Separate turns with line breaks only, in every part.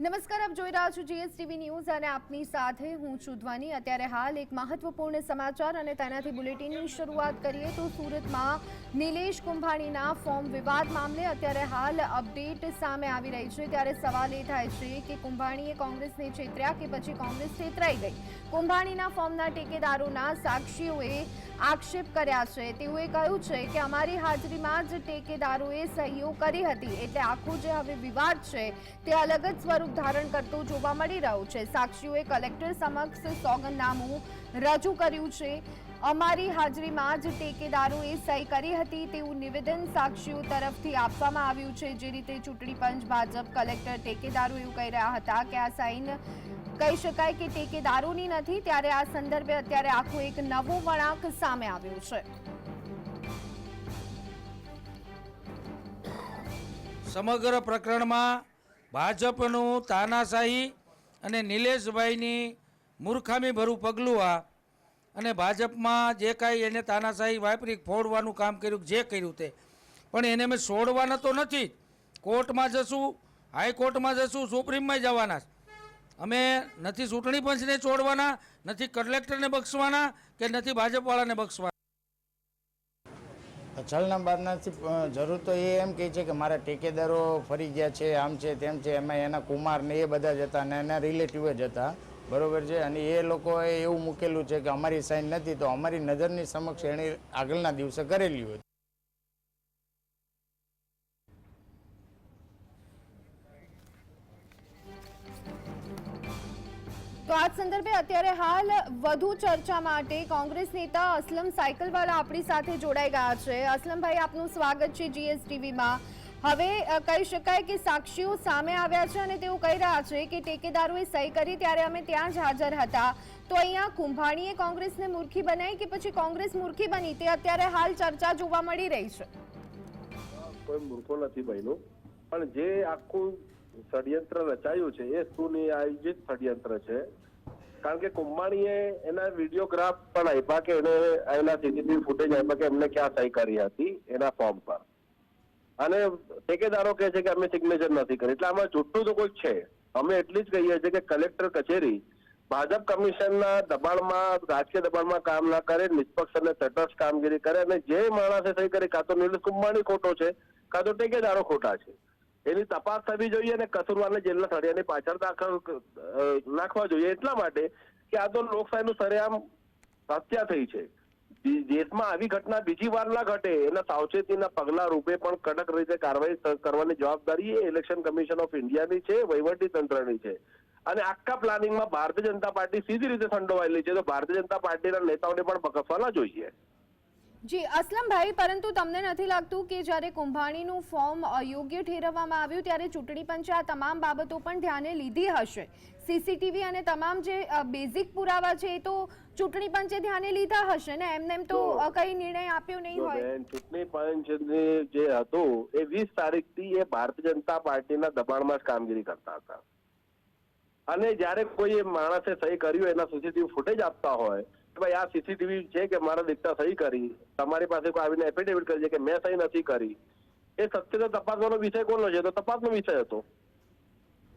નમસ્કાર, આપ જોઈ રહ્યા છો જીએસટીવી ન્યૂઝ અને આપની સાથે હું ચુધવાની અત્યારે હાલ એક મહત્વપૂર્ણ સમાચાર અને તેનાથી બુલેટિનની શરૂઆત કરીએ તો સુરતમાં નિલેશ કુંભાણીના ફોર્મ વિવાદ મામલે અત્યારે હાલ અપડેટ સામે આવી રહી છે. ત્યારે સવાલ એ થાય છે કે કુંભાણીએ કોંગ્રેસને છેતર્યા કે પછી કોંગ્રેસ છેતરાઈ ગઈ? કુંભાણીના ફોર્મના ટેકેદારોના સાક્ષીઓએ આક્ષેપ કર્યા છે. તેઓએ કહ્યું છે કે અમારી હાજરીમાં જ ટેકેદારોએ સહીઓ કરી હતી એટલે આખો જે હવે વિવાદ છે તે અલગ જ સ્વરૂપ ધારણ કરતો જોવા મળી રહ્યું છે. સાક્ષીઓએ કલેક્ટર સમક્ષ સોગંદનામું રજૂ કર્યું છે. અમારી હાજરીમાં જ ટેકેદારોએ સહી કરી હતી તેવું નિવેદન સાક્ષીઓ તરફથી આપવામાં આવ્યું છે. જે રીતે ચૂંટણી પંચ, ભાજપ કલેક્ટર, ટેકેદારો એવું કહી રહ્યા હતા કે આ સાઇન કહી શકાય કે ટેકેદારોની નથી, ત્યારે આ સંદર્ભે અત્યારે આખો એક નવો વળાંક સામે આવ્યો છે.
સમગ્ર પ્રકરણમાં ભાજપનું તાનાશાહી અને નિલેશભાઈની મૂર્ખામી ભરું પગલું આ અને ભાજપમાં જે કાંઈ એને તાનાશાહી વાપરી, ફોડવાનું કામ કર્યું, જે કર્યું તે. પણ એને મેં છોડવાના તો નથી કોર્ટમાં જશું, હાઈકોર્ટમાં જશું, સુપ્રીમમાં જવાના અમે નથી ચૂંટણી પંચને છોડવાના, નથી કલેક્ટરને બક્ષવાના કે નથી ભાજપવાળાને બક્ષવાના.
છલના બાદનાથી જરૂર તો એ એમ કહે છે કે મારા ટેકેદારો ફરી ગયા છે, આમ છે તેમ છે, એમાં એના કુમાર ને એ બધા જ હતા અને એના રિલેટિવ જ હતા. બરોબર છે? અને એ લોકોએ એવું મૂકેલું છે કે અમારી સાઈન નથી, તો અમારી નજરની સમક્ષ એણે આગળના દિવસે કરેલી હતી
તો આ સંદર્ભે અત્યારે હાલ વધુ ચર્ચા માટે કોંગ્રેસ નેતા અસલમ સાયકલવાળા આપણી સાથે જોડાઈ ગયા છે. અસલમભાઈ, આપનું સ્વાગત છે જીએસટીવીમાં હવે કહી શકાય કે સાક્ષીઓ સામે આવ્યા છે અને તેઓ કહી રહ્યા છે કે ટેકેદારોએ સહી કરી ત્યારે અમે ત્યાં જ હાજર હતા. તો અહીંયા કુંભાણીએ કોંગ્રેસને મૂર્ખી બનાવી કે પછી કોંગ્રેસ મૂર્ખી બની? તે અત્યારે હાલ ચર્ચા જોવા મળી રહી છે.
કોઈ મૂર્ખો નથી બન્યું. પણ જે આખું ષડયંત્ર રચાયું છે, એ સુનિયોજિત ષડયંત્ર છે. કારણ કે કુંભાણીએ એના વિડીયોગ્રાફ પણ આપ્યા કે એને આવેલા સીસીટીવી ફૂટેજ આપ્યા કે એમને ક્યાં સહી કરી હતી, એના ફોર્મ પર. અને ઠેકેદારો કહે છે કે અમે સિગ્નેચર નથી કરી એટલે આમાં જુઠ્ઠું તો કોઈ છે. અમે એટલી જ કહીએ છીએ કે કલેક્ટર કચેરી ભાજપ કમિશનના દબાણમાં, રાજકીય દબાણમાં કામ ના કરે, નિષ્પક્ષ અને તટસ્થ કામગીરી કરે અને જે માણસે સહી કરી, કાં તો નિલેશ કુંભાણી ખોટો છે, કાં તો ટેકેદારો ખોટા છે. એની તપાસ થવી જોઈએ અને કસુરવારને જેલના સળિયાની પાછળ દાખલ નાખવા જોઈએ એટલા માટે કે આ તો લોકશાહીનું સરેઆમ હત્યા થઈ છે. દેશમાં આવી ઘટના બીજી વાર ના ઘટે, એના સાવચેતીના પગલા રૂપે પણ કડક રીતે કાર્યવાહી કરવાની જવાબદારી એ ઇલેક્શન કમિશન ઓફ ઇન્ડિયાની છે, વહીવટી તંત્રની છે. અને આખા પ્લાનિંગમાં ભારતીય જનતા પાર્ટી સીધી રીતે સંડોવાયેલી છે, તો ભારતીય જનતા પાર્ટીના નેતાઓને પણ ના જોઈએ.
જી અસલમભાઈ પરંતુ તમને નથી લાગતું કે જ્યારે કુંભાણીનું ફોર્મ અયોગ્ય ઠેરવવામાં આવ્યું ત્યારે ચૂંટણી પંચે આ તમામ બાબતો પણ ધ્યાને લીધી હશે? સીસીટીવી અને તમામ જે બેઝિક પુરાવા છે એ તો ચૂંટણી પંચે ધ્યાને લીધા હશે ને? એમને એમ તો કઈ નિર્ણય આપ્યો નહીં હોય.
ચૂંટણી પંચની જે હતું એ વીસ તારીખથી એ ભારતીય જનતા પાર્ટીના દબાણમાં જ કામગીરી કરતા હતા. અને જ્યારે કોઈ માણસે સહી કર્યું એના સીસીટીવી ફૂટેજ આપતા હોય ભાઈ આ સીસીટીવી છે કે મારા દીકરા સહી કરી? તમારી પાસે કોઈ આવીને એફિડેવિટ કરી છે કે મેં સહી નથી કરી? એ સત્ય તો તપાસવાનો વિષય કોનો છે? તો તપાસનો વિષય હતો.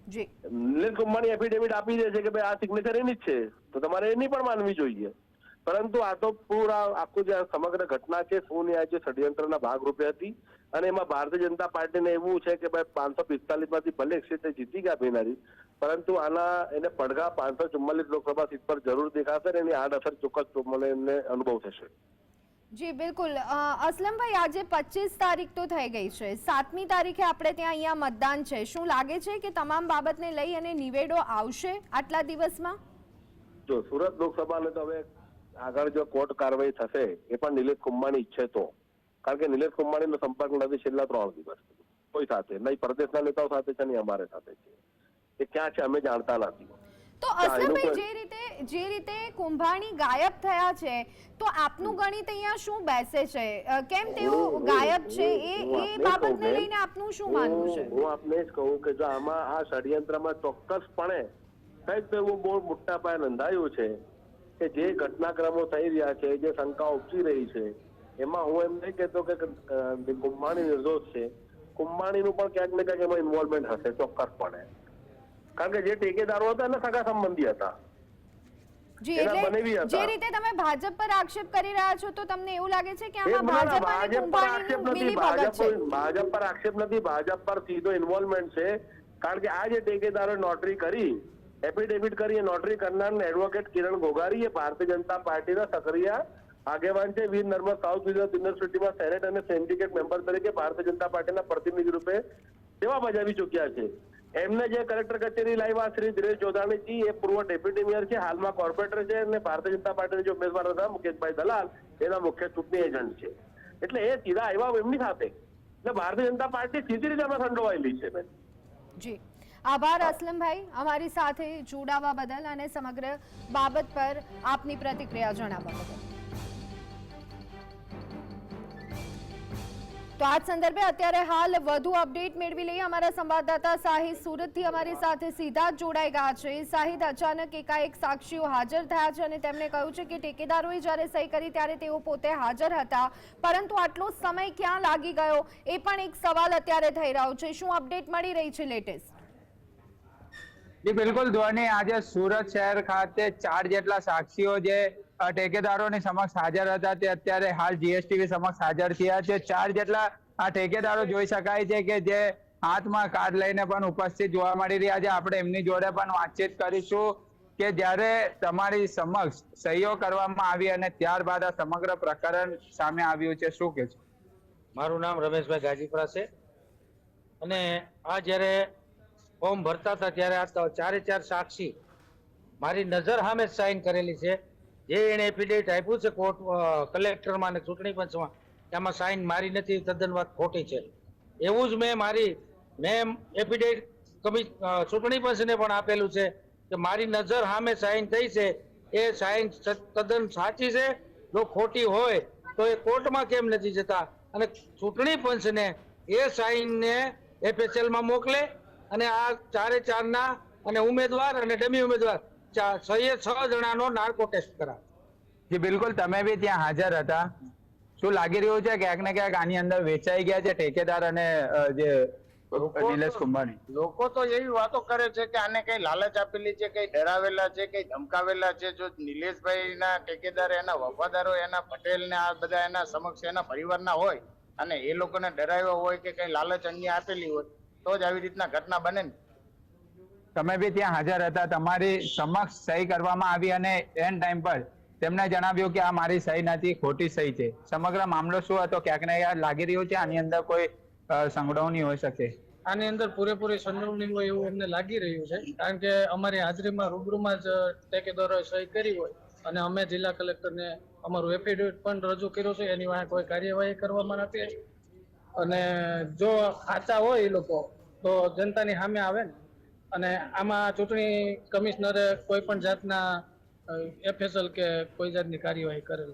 જી.
નિલેશ કુંભાણી એફિડેવિટ આપી દે છે કે ભાઈ આ સિગ્નેચર એની જ છે. તો તમારે એની પણ માનવી જોઈએ. પરંતુ આ તો પૂરા આખું જે સમગ્ર ઘટના છે સુન્યાય છે ષડયંત્રના ભાગરૂપે હતી અને એમાં ભારતીય જનતા પાર્ટીને એવું છે કે ભાઈ પાંચસો પિસ્તાલીસમાંથી ભલે એક સીટ જીતી ગયા બિનારી પરંતુ આના એને પડઘા પાંચસો ચુમ્માલીસ લોકસભા સીટ પર જરૂર દેખાશે અને એની આડઅસર ચોક્કસ મને એમને અનુભવ થશે.
જી બિલકુલ. અસલમભાઈ આજે પચીસ તારીખ તો થઈ ગઈ છે. સાતમી તારીખે આપણે ત્યાં અહીંયા મતદાન છે. શું લાગે છે કે તમામ બાબતને લઈ અને નિવેડો આવશે આટલા દિવસમાં?
જો સુરત લોકસભાને તો હવે આગળ જો કોર્ટ કાર્યવાહી થશે એ પણ નિલેશ કુંભાણી ઈચ્છે તો. કારણ કે નિલેશ કુંભાણીનો સંપર્ક નથી છેલ્લા ત્રણ દિવસ. કોઈ સાથે નહીં પ્રદેશના નેતાઓ સાથે છે નહીં અમારે સાથે છે. એ ક્યાં છે અમે જાણતા નથી.
તો
હા,
અસલમભાઈ જે રીતે જે રીતે કુંભાણી ગાયબ થયા છે તો આપનું ગણિત અહીંયા શું બેસે છે? કેમ તેઓ ગાયબ છે? એ એ બાબતને લઈને આપનું શું માનવું છે?
હું હું આપને જ કહું કે જો આમાં આ ષડયંત્રમાં ચોક્કસપણે કંઈક તો એવું બહુ મોટા પાયે નોંધાયું છે કે જે ઘટનાક્રમો થઈ રહ્યા છે જે શંકા ઉપજી રહી છે એમાં હું એમ નહીં કહેતો કે કુંભાણી નિર્દોષ છે. કુંભાણીનું પણ ક્યાંક ને ક્યાંક એમાં ઇન્વોલ્વમેન્ટ હશે ચોક્કસપણે. કારણ કે જે ટેકેદારો હતા એના સગા સંબંધી હતા.
જી એટલે જે રીતે તમે ભાજપ પર આક્ષેપ કરી રહ્યા છો તો તમને એવું લાગે છે કે આમાં અને કુંભાણીની મિલીભગત છે.
ભાજપ પર આક્ષેપ નથી. ભાજપ પર સીધો ઇન્વોલ્વમેન્ટ છે. કારણ કે આ જે ટેકેદારો નોટરી કરી એફિડેવિટ કરી નોટરી કરનાર એડવોકેટ કિરણ ગોગારી એ ભારતીય જનતા પાર્ટીના સક્રિય આગેવાન છે. વીર નર્મદ સાઉથ ગુજરાત યુનિવર્સિટીમાં સેનેટ અને સિન્ડિકેટ મેમ્બર તરીકે ભારતીય જનતા પાર્ટીના પ્રતિનિધિ રૂપે સેવા બજાવી ચૂક્યા છે. એમને જે કલેક્ટર કચેરી લાવ્યા શ્રી દિનેશ જોધાણીજી, એ પૂર્વ ડેપ્યુટી મેયર છે, હાલમાં કોર્પોરેટર છે અને ભારતીય જનતા પાર્ટીના જે ઉમેદવાર હતા, મુકેશભાઈ દલાલ, એના મુખ્ય ચૂંટણી એજન્ટ છે. એટલે એ સીધા આવ્યા એમની સાથે. એટલે ભારતીય જનતા પાર્ટી સીધી રીતે અમે સંડોવાયેલી છે બેન.
જી. આભાર, અસલમભાઈ. અમારી સાથે જોડાવા બદલ અને સમગ્ર બાબત પર આપની પ્રતિક્રિયા જણાવવા બદલ. તો આ સંદર્ભે અત્યારે હાલ વધુ અપડેટ મેળવી લઈએ. અમારા સંવાદદાતા સાહિદ સુરતથી અમારી સાથે સીધા જોડાઈ ગયા છે. સાહિદ અચાનક એકાએક સાક્ષીઓ હાજર થયા છે અને તેમણે કહ્યું છે કે ટેકેદારોએ જ્યારે સહી કરી ત્યારે તેઓ પોતે હાજર હતા. પરંતુ આટલો સમય ક્યાં લાગી ગયો? એ પણ એક સવાલ અત્યારે થઈ રહ્યો છે. શું અપડેટ મળી રહી છે લેટેસ્ટ
જી, બિલકુલ. ધોની આજે સુરત શહેર ખાતે ચાર જેટલા સાક્ષીઓ જે ઠેકેદારોની સમક્ષ હાજર હતા તે અત્યારે હાલ જીએસટીવી સમક્ષ હાજર થયા છે. ચાર જેટલા આ ઠેકેદારો જોઈ શકાય છે કે જે હાથમાં કાર્ડ લઈને પણ ઉપસ્થિત જોવા મળી રહ્યા છે. આપણે એમની જોડે પણ વાતચીત કરીશું કે જ્યારે તમારી સમક્ષ સહીઓ કરવામાં આવી અને ત્યારબાદ આ સમગ્ર પ્રકરણ સામે આવ્યું છે, શું કે છે
મારું નામ રમેશભાઈ ગાજીપુરા છે. અને આ જ્યારે ફોર્મ ભરતા હતા ત્યારે આ ચારે ચાર સાક્ષી મારી નજર સામે સાઈન કરેલી છે. જે એને એફિડેવિટ આપ્યું છે કોર્ટ કલેક્ટરમાં અને ચૂંટણી પંચમાં એમાં સાઈન મારી નથી તદ્દન વાત ખોટી છે. એવું જ મેં મારી, મેં એફિડેવિટ કમિ ચૂંટણી પંચને પણ આપેલું છે કે મારી નજર સામે સાઈન થઈ છે. એ સાઈન તદ્દન સાચી છે. જો ખોટી હોય તો એ કોર્ટમાં કેમ નથી જતા? અને ચૂંટણી પંચને એ સાઈનને એફએસએલમાં મોકલે અને આ ચારે ચારના અને ઉમેદવાર અને ડમી ઉમેદવાર સહીએ છ જણાનો નાર્કો ટેસ્ટ કરાવે
જી બિલકુલ. તમે બી ત્યાં હાજર હતા. શું લાગી રહ્યું છે ક્યાંક ને ક્યાંક આની અંદર વેચાઈ ગયા છે ઠેકેદાર અને જે નિલેશ કુંભાણી?
લોકો તો એવી વાતો કરે છે કે આને કઈ લાલચ આપેલી છે કઈ ડરાવેલા છે કઈ ધમકાવેલા છે. જો નિલેશભાઈ ના ઠેકેદાર એના વફાદારો એના પટેલ ને આ બધા એના સમક્ષ એના પરિવારના હોય અને એ લોકોને ડરાવ્યા હોય કે કઈ લાલચ અન્ય આપેલી હોય તો જ આવી રીતના ઘટના બને ને.
તમે બી ત્યાં હાજર હતા તમારી સમક્ષ સહી કરવામાં આવી અને એન ટાઈમ પર તેમણે જણાવ્યું કે આ મારી સહી નથી ખોટી સહી છે. સમગ્ર મામલો શું હતો ક્યાંક ને ક્યાંક લાગી રહ્યું છે આની અંદર કોઈ સંડોવણી હોઈ શકે.
આની અંદર પૂરેપૂરી સંડોવણી હોય એવું અમને લાગી રહ્યું છે કારણ કે અમારી હાજરીમાં રૂબરૂમાં જ ટેકેદારોએ સહી કરી હોય અને અમે જિલ્લા કલેક્ટરને અમારું એફિડેવિટ પણ રજૂ કર્યું છે એની વાંહે કોઈ કાર્યવાહી કરવામાં નથી અને જો સાચા હોય એ લોકો તો જનતાની સામે આવે ને. અને આમાં ચૂંટણી કમિશનરે કોઈ પણ જાતના એફએસએલ કે કોઈ જાતની કાર્યવાહી કરેલ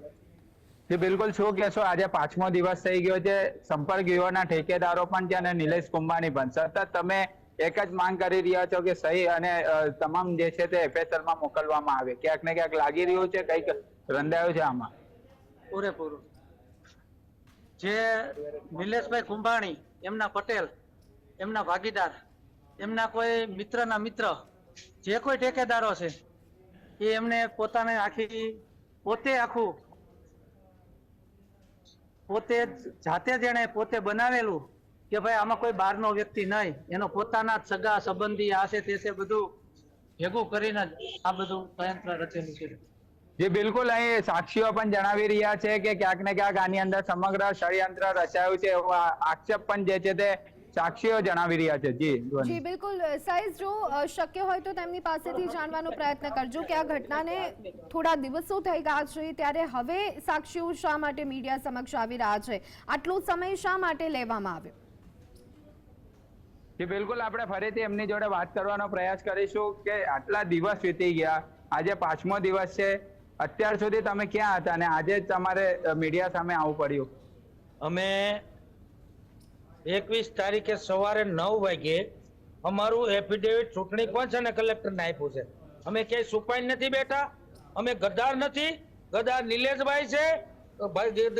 જે બિલકુલ શું કહેશો આજે પાંચમો દિવસ થઈ ગયો છે સંપર્ક યુવાના ઠેકેદારો પણ છે અને નિલેશ કુંભાની પણ. સતત તમે એક જ માંગ કરી રહ્યા છો કે સહી અને તમામ જે છે તે એફએસએલમાં મોકલવામાં આવે. ક્યાંક ને ક્યાંક લાગી રહ્યું છે કંઈક રંધાયું છે આમાં.
પૂરેપૂરું. જે નિલેશભાઈ કુંભાણી, એમના પટેલ, એમના ભાગીદાર, એમના કોઈ મિત્રના મિત્ર, જે કોઈ ઠેકેદારો છે, એ એમને પોતાને આખી પોતે આખું, પોતે જાતે જ પોતે બનાવેલું કે ભાઈ આમાં કોઈ બહારનો વ્યક્તિ નહીં. એનો પોતાના સગા સંબંધી આ છે તે છે બધું ભેગું કરીને જ આ બધું સંયંત્ર રચેલું છે.
જે બિલકુલ અહીં સાક્ષીઓ પણ જણાવી રહ્યા છે કે ક્યાંક ને ક્યાંક આની અંદર સમગ્ર ષડયંત્ર રચાયું છે એવો આક્ષેપ પણ જે છે તે સાક્ષીઓ જણાવી રહ્યા છે. જી
જી બિલકુલ. સાઈઝ જો શક્ય હોય તો તેમની પાસેથી જાણવાનો પ્રયત્ન કરજો કે આ ઘટનાને થોડા દિવસો થઈ ગયા છે ત્યારે હવે સાક્ષીઓ શા માટે મીડિયા સમક્ષ આવી રહ્યા છે? આટલો સમય શા માટે લેવામાં આવ્યો?
જી બિલકુલ આપણે ફરીથી એમની જોડે વાત કરવાનો પ્રયાસ કરીશું કે આટલા દિવસ વીતી ગયા. આજે પાંચમો દિવસ છે. અત્યાર સુધી તમે ક્યાં હતા અને આજે તમારે મીડિયા સામે આવવું પડ્યું?
અમે એકવીસ તારીખે સવારે નવ વાગે અમારું એફિડેવિટ ચૂંટણી પંચ અને કલેક્ટરને આપ્યું છે. અમે ક્યાંય સુપાઈ નથી બેઠા, અમે ગદ્દાર નથી. ગદ્દાર નિલેશભાઈ છે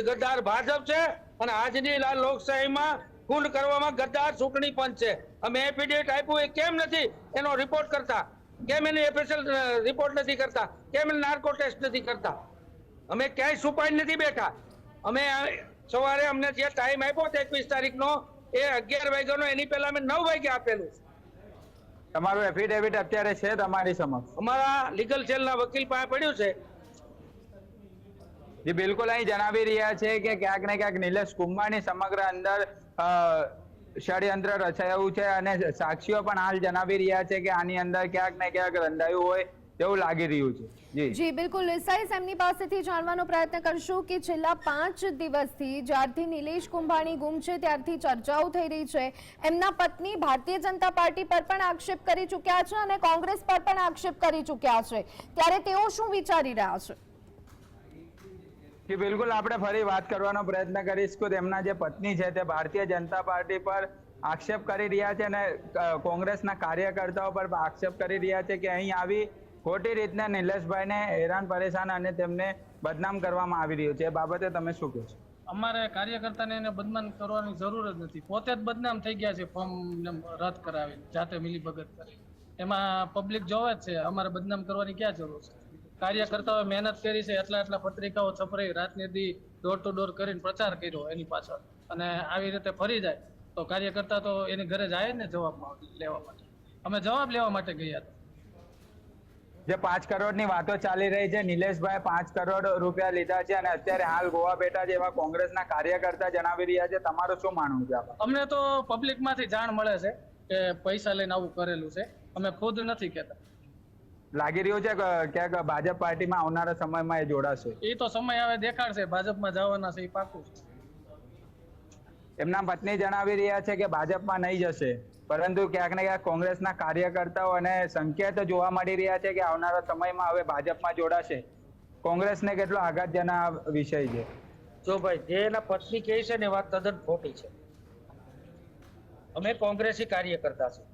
ગદ્દાર ભાજપ છે અને આજની લોકશાહીમાં ખૂન કરવામાં ગદ્દાર ચૂંટણી પંચ છે. અમે એફિડેવિટ આપ્યું એ કેમ નથી? એનો રિપોર્ટ કરતા. કેમ એને એફએસએલ રિપોર્ટ નથી કરતા? કેમ એને નાર્કો ટેસ્ટ નથી કરતા? અમે ક્યાંય છુપાઈ નથી બેઠા. અમે સવારે અમને જે ટાઈમ આપ્યો હતો એકવીસ તારીખનો એ અગિયાર વાગ્યાનો એની પહેલા અમે નવ વાગે આપેલું.
તમારું એફિડેવિટ અત્યારે છે તમારી સમક્ષ?
અમારા લીગલ સેલના વકીલ પાસે પડ્યું છે.
જે બિલકુલ અહીં જણાવી રહ્યા છે કે ક્યાંક ને ક્યાંક નિલેશ કુંભારની સમગ્ર અંદર ષડયંત્ર રચાયું છે અને સાક્ષીઓ પણ હાલ જણાવી રહ્યા છે કે આની અંદર ક્યાંક ને ક્યાંક રંધાયું હોય તેવું લાગી રહ્યું છે. જી.
બિલકુલ. સાઈસ એમની પાસેથી જાણવાનો પ્રયત્ન કરશું કે છેલ્લા પાંચ દિવસથી જ્યારથી નિલેશ કુંભાણી ગુમ છે, ત્યારથી ચર્ચાઓ થઈ રહી છે. એમના પત્ની ભારતીય જનતા પાર્ટી પર પણ આક્ષેપ કરી ચૂક્યા છે અને કોંગ્રેસ પર પણ આક્ષેપ કરી ચૂક્યા છે. ત્યારે તેઓ શું વિચારી રહ્યા છે?
કે બિલકુલ આપણે ફરી વાત કરવાનો પ્રયત્ન કરીશ કે તેમના જે પત્ની છે તે ભારતીય જનતા પાર્ટી પર આક્ષેપ કરી રહ્યા છે અને કોંગ્રેસના કાર્યકર્તાઓ પર આક્ષેપ કરી રહ્યા છે કે અહીં આવી ખોટી રીતના નિલેશભાઈને હેરાન પરેશાન અને તેમને બદનામ કરવામાં આવી રહ્યું છે. એ બાબતે તમે શું કહો છો?
અમારે કાર્યકર્તાને એને બદનામ કરવાની જરૂર જ નથી. પોતે જ બદનામ થઈ ગયા છે ફોર્મ રદ કરાવી જાતે મિલીભગત કરી. એમાં પબ્લિક જોવે જ છે, અમારે બદનામ કરવાની ક્યાં જરૂર છે? કાર્યકર્તાઓએ મહેનત કરી છે એટલા એટલા પત્રિકાઓ છપરાઈ રાતને દી ડોર ટુ ડોર કરીને પ્રચાર કર્યો એની પાછળ. અને આવી રીતે ફરી જાય. તો કાર્યકર્તા તો એની ઘરે જાય ને જવાબ લેવા માટે. અમે જવાબ લેવા માટે ગયા હતા.
જે પાંચ કરોડની વાતો ચાલી રહી છે નિલેશભાઈ પાંચ કરોડ રૂપિયા લીધા છે અને અત્યારે હાલ ગોવા બેઠા છે એવા કોંગ્રેસના કાર્યકર્તા જણાવી રહ્યા છે. તમારું શું માનવું છે
અમને તો પબ્લિકમાંથી જાણ મળે છે કે પૈસા લઈને આવું કરેલું છે. અમે ખુદ નથી કહેતા.
લાગી રહ્યું છે કે ક્યાંક ભાજપ પાર્ટીમાં આવનારા સમયમાં એ જોડાશે?
એ તો સમય હવે દેખાડશે. ભાજપમાં જવાના છે એ પાકું
એમના પત્ની જણાવી રહ્યા છે કે ભાજપમાં નહીં જશે. પરંતુ ક્યાંક ને ક્યાંક કોંગ્રેસના કાર્યકર્તાઓ અને સંકેત જોવા મળી રહ્યા છે કે આવનારા સમયમાં હવે ભાજપમાં જોડાશે. કોંગ્રેસને કેટલો આઘાતજનક આ વિષય છે?
જો ભાઈ જે એના પત્ની કહે છે ને વાત તદ્દન ખોટી છે. અમે કોંગ્રેસી કાર્યકર્તા છે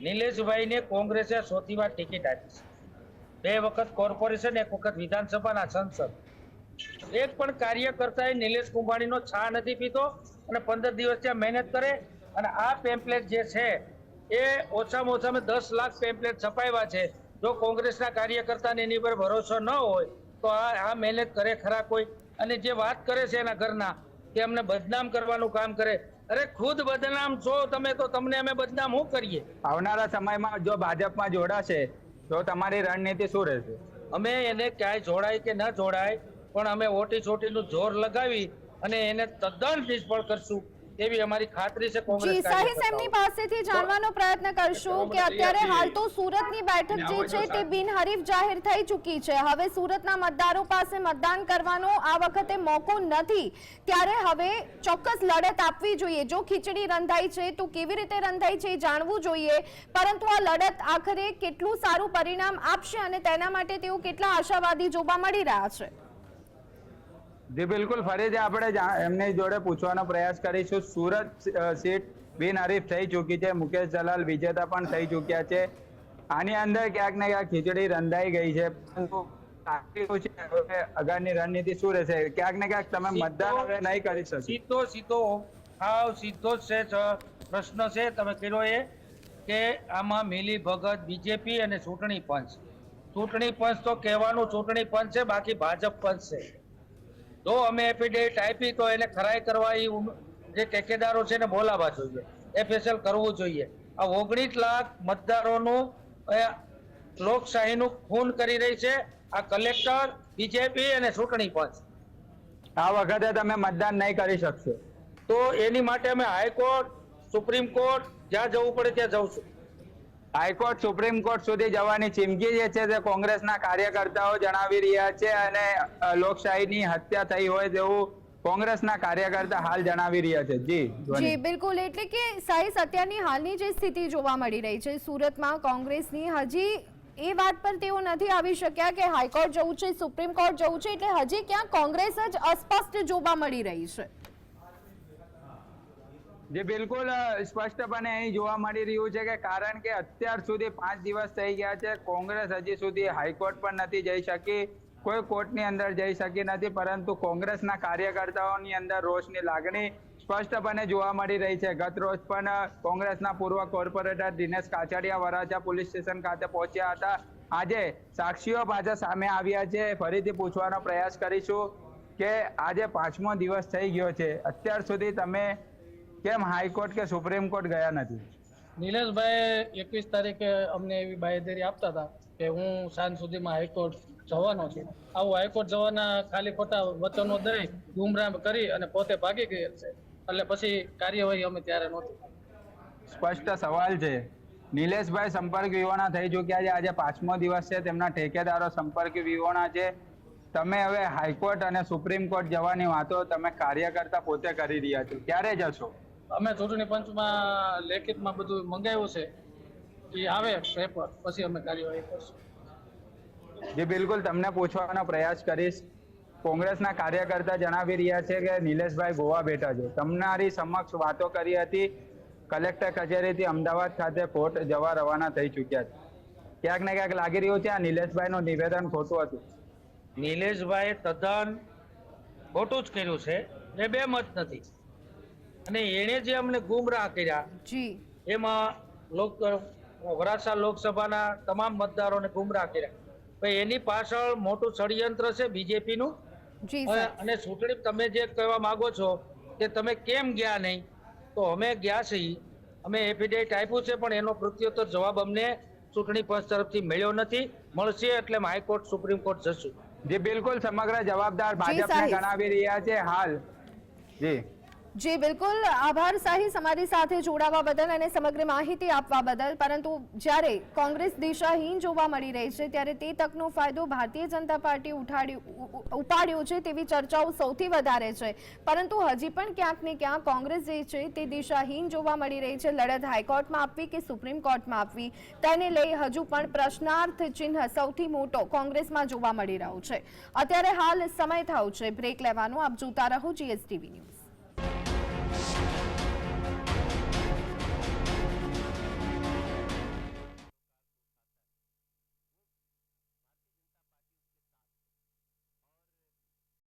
નિલેશભાઈને કોંગ્રેસે સોથી વાર ટિકિટ આપી છે. બે વખત કોર્પોરેશન, એક વખત વિધાનસભાના સંસદ. એક પણ કાર્યકર્તાએ નિલેશ કુંભાણીનો છા નથી પીતો અને પંદર દિવસ ત્યાં મહેનત કરે અને આ પેમ્પલેટ જે છે એ ઓછામાં ઓછામાં દસ લાખ પેમ્પલેટ છપાવ્યા છે. જો કોંગ્રેસના કાર્યકર્તાને એની પર ભરોસો ન હોય, તો આ આ મહેનત કરે ખરા કોઈ. અને જે વાત કરે છે એના ઘરના કે અમને બદનામ કરવાનું કામ કરે અરે ખુદ બદનામ છો તમે તો તમને અમે બદનામ શું કરીએ?
આવનારા સમયમાં જો ભાજપમાં જોડાશે તો તમારી રણનીતિ શું રહેશે?
અમે એને ક્યાંય જોડાય કે ન જોડાય પણ અમે ઓટી ચોટીનું જોર લગાવી અને એને તદ્દન નિષ્ફળ કરશું. એવી અમારી ખાતરી છે કોંગ્રેસ
સાહેબ એમની પાસેથી જાણવાનો પ્રયત્ન કરશું કે અત્યારે હાલ તો સુરતની બેઠક જે છે તે બિનહરીફ જાહેર થઈ ચૂકી છે. હવે સુરતના મતદારો પાસે મતદાન કરવાનો આ વખતે મોકો નથી. ત્યારે હવે ચોક્કસ લડત આપવી જોઈએ. જો ખીચડી રંધાઈ છે તો કેવી રીતે રંધાઈ છે એ જાણવું જોઈએ. પરંતુ આ લડત આખરે કેટલું સારું પરિણામ આપશે અને તેના માટે તેઓ કેટલા આશાવાદી જોવા મળી રહ્યા છે?
જી બિલકુલ. આપણે જા- એમની જોડે પૂછવાનો પ્રયાસ કરીશું. સુરત સીટ બિનહરીફ થઈ ચૂકી છે. મુકેશ જલાલ વિજેતા પણ થઈ ચૂક્યા છે. આની અંદર ક્યાંક ને ક્યાંક ખીચડી રંધાઈ ગઈ છે. આગળની રણનીતિ શું રહેશે? ક્યાંક ને ક્યાંક તમે મતદાન હવે નહીં કરી શકો.
સીધો સીધો હાવ સીધો જ છે. પ્રશ્ન છે તમે કર્યો એ કે આમાં મિલી ભગત બીજેપી અને ચૂંટણી પંચ. ચૂંટણી પંચ તો કહેવાનું ચૂંટણી પંચ છે બાકી ભાજપ પંચ છે. જો અમે એફિડેવિટ આપી તો એને ખરાઈ કરવા એ જે ટેકેદારો છે એને બોલાવવા જોઈએ. એફએસએલ કરવું જોઈએ. આ ઓગણીસ લાખ મતદારોનું લોકશાહીનું ખૂન કરી રહી છે. આ કલેક્ટર બીજેપી અને ચૂંટણી પંચ.
આ વખતે તમે મતદાન નહીં કરી શકશો.
તો એની માટે અમે હાઈકોર્ટ સુપ્રીમ કોર્ટ જ્યાં જવું પડે ત્યાં જવું
હાઈકોર્ટ, સુપ્રીમ કોર્ટ સુધી જવાની ચીમકી જે છે તે કોંગ્રેસના કાર્યકર્તાઓ જણાવી રહ્યા છે અને લોકશાહીની હત્યા થઈ હોય તેવું કોંગ્રેસના કાર્યકર્તા હાલ જણાવી રહ્યા છે. જી
જી, બિલકુલ. એટલે કે સાઈસ અત્યારની હાલની જે સ્થિતિ જોવા મળી રહી છે સુરતમાં કોંગ્રેસની, હજી એ વાત પર તેઓ નથી આવી શક્યા કે હાઈકોર્ટ જવું છે, સુપ્રીમ કોર્ટ જવું છે, એટલે હજી ક્યાં કોંગ્રેસ જ અસ્પષ્ટ જોવા મળી રહી છે.
જે બિલકુલ સ્પષ્ટપણે અહીં જોવા મળી રહ્યું છે કે કારણ કે અત્યાર સુધી પાંચ દિવસ થઈ ગયા છે, કોંગ્રેસ હજી સુધી હાઈકોર્ટ પણ નથી જઈ શકી, કોઈ કોર્ટની અંદર જઈ શકી નથી, પરંતુ કોંગ્રેસના કાર્યકર્તાઓની અંદર રોષની લાગણી સ્પષ્ટપણે જોવા મળી રહી છે. ગત રોજ પણ કોંગ્રેસના પૂર્વ corporator Dinesh Kachhadiya Varachha police station ખાતે પહોંચ્યા હતા. આજે સાક્ષીઓ પાછા સામે આવ્યા છે. ફરીથી પૂછવાનો પ્રયાસ કરીશું કે આજે પાંચમો દિવસ થઈ ગયો છે. અત્યાર સુધી તમે કેમ હાઈકોર્ટ કે સુપ્રીમ કોર્ટ ગયા નથી?
નિલેશભાઈ એકવીસ તારીખે અમને એવી બાહેધરી આપતા હતા કે હું સાંજ સુધીમાં હાઈકોર્ટ જવાનો છું. આવું હાઈકોર્ટ જવાના ખાલી ખોટા વચનો દઈ ગુમરામ કરી અને પોતે ભાગી ગયેલ છે. એટલે પછી કાર્યવાહી અમે ત્યારે નહોતી.
સ્પષ્ટ સવાલ છે. નિલેશભાઈ સંપર્ક વિહોણા થઈ ચૂક્યા છે. આજે પાંચમો દિવસ છે. તેમના ઠેકેદારો સંપર્ક વિહોણા છે. તમે હવે હાઈકોર્ટ અને સુપ્રીમ કોર્ટ જવાની વાતો તમે કાર્યકર્તા પોતે કરી રહ્યા છો. ક્યારે જશો?
અમે ચૂંટણી પંચમાં લેખિતમાં બધું મંગાવ્યું છે. એ આવે પેપર પછી અમે કાર્યવાહી કરશું.
જે બિલકુલ તમને પૂછવાનો પ્રયાસ કરીશ. કોંગ્રેસના કાર્યકર્તા જણાવી રહ્યા છે કે નિલેશભાઈ ગોવા બેઠા છે. તમારી સમક્ષ વાતો કરી હતી. કલેક્ટર કચેરીથી અમદાવાદ ખાતે કોર્ટ જવા રવાના થઈ ચૂક્યા છે. ક્યાંક ને ક્યાંક લાગી રહ્યું છે આ નિલેશભાઈનું નિવેદન ખોટું હતું.
નિલેશભાઈ તદ્દન ખોટું જ કર્યું છે. એ બે મત નથી. અને એણે જે અમને ગુમરાહ કર્યા
જી.
એમાં લોક વરાછા લોકસભાના તમામ મતદારોને ગુમરાહ કર્યા. ભાઈ એની પાછળ મોટું ષડયંત્ર છે બીજેપીનું. અને ચૂંટણી તમે જે કહેવા માંગો છો કે તમે કેમ ગયા નહીં તો અમે ગયા છીએ. અમે એફિડેવિટ આપ્યું છે પણ એનો પ્રત્યુત્તર જવાબ અમને ચૂંટણી પંચ તરફથી મળ્યો નથી. મળશે એટલે હાઈકોર્ટ સુપ્રીમ કોર્ટ જશું.
જે બિલકુલ સમગ્ર જવાબદાર
ભાજપ
ભાજપને ગણાવી રહ્યા છે હાલ. જી.
જી, બિલકુલ. આભાર સાહિસ અમારી સાથે જોડાવા બદલ અને સમગ્ર માહિતી આપવા બદલ. પરંતુ જ્યારે કોંગ્રેસ દિશાહીન જોવા મળી રહી છે, ત્યારે તે તકનો ફાયદો ભારતીય જનતા પાર્ટી ઉઠાડ્યો ઉપાડ્યો છે તેવી ચર્ચાઓ સૌથી વધારે છે. પરંતુ હજી પણ ક્યાંક ને ક્યાંક કોંગ્રેસ જે છે, તે દિશાહીન જોવા મળી રહી છે, લડત હાઈકોર્ટમાં આપવી કે સુપ્રીમ કોર્ટમાં આપવી? તેને લઈ હજુ પણ પ્રશ્નાર્થ ચિહ્ન સૌથી મોટો કોંગ્રેસમાં જોવા મળી રહ્યો છે. અત્યારે હાલ સમય થયો છે બ્રેક લેવાનો. આપ જોતા રહો જીએસટીવી ન્યૂઝ.